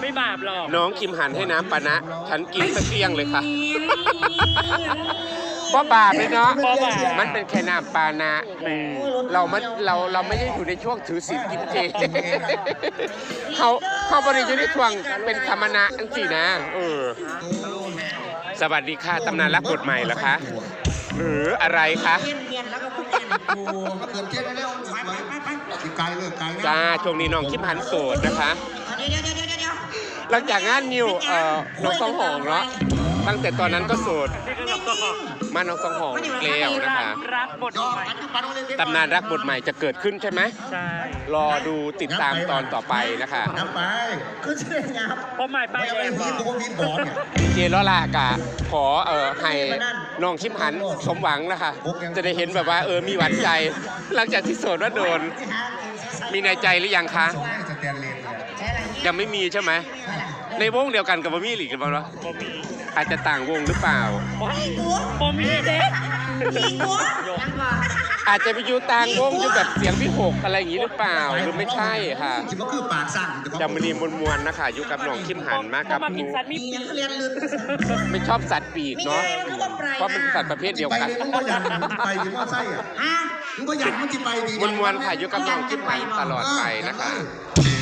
ไม่บาปหรอกน้องคิมหันให้น้ำปานะ ฉันกินตะเกียงเลยค่ะก็บาปเลยเนาะ บ่บาป มันเป็นแค่น้ำปานะ เราไม่เราเราไม่ได้อยู่ในช่วงถือศีลกินเจ เขาเขาบริอยู่ในช่วงเป็นธรรมนะอันสินะเออสวัสดีค่ะตำนานรักบทใหม่เหรอคะหรืออะไรคะเย็นเย็นแล้วก็พูดเย็นกูก็เกิดเจ๊ได้แล้วไปไปไปไปไกลเลยไกลแล้วจ้าช่วงนี้น้องคิมหันโสดนะคะ เดี๋ยวเดี๋ยวเดี๋ยวเดี๋ยว หลังจากงานนิวเอ่อน้องสองหองเนาะตั้งแต่ตอนนั้นก็โสดนี่ก็เราก็บอกมาน้องสองหองแล้วนะคะรักบทยอใหม่ปัจจุบันเลยตำนานรักบทใหม่จะเกิดขึ้นใช่ไหมใช่รอดูติดตามตอนต่อไปนะคะน้ำไปคือเชื่อยับเพราะใหม่ป้าไม่ยเอาแดไปงบวีอกตัววีบอลเนี่ยเจลอลากะขอเอ่อให้น้องคิมหันสมหวังนะคะจะได้เห็นแบบว่าเออมีหวานใจ หลังจากที่โสดว่าโดน มีในใจหรือยังคะ ส่งให้สแตนเลนเลยใช่อะไรยังไม่มีใช่ไหม ในวงเดียวกันกับบ่มีหรือกันบ้างวะผมมีอาจจะต่างวงหรือเปล่าผมมีเด็กอีกหัวยังก่อน อาจจะไปอยู่ต่างวงอยู่แบบเสียงพี่หกอะไรอย่างนี้หรือเปล่าหรือไม่ใช่ค่ะคิดว่าคือปากสั่นจำมณีมวลมวลๆนะคะอยู่กับน้องคิมหันมากก็กับมากินสัตว์มีมีปียังเรียนลึกไม่ชอบสัตว์ปีกเนาะเพราะมันเป็นสัตว์ประเภทเดียวไปกันเลยมึงก็ยันมึงไปดีมอไซค์อะฮะมึงก็ยันมึงจะไปดีมวลมวลๆค่ะอยู่กับน้องคิมหันตลอดไปนะคะเ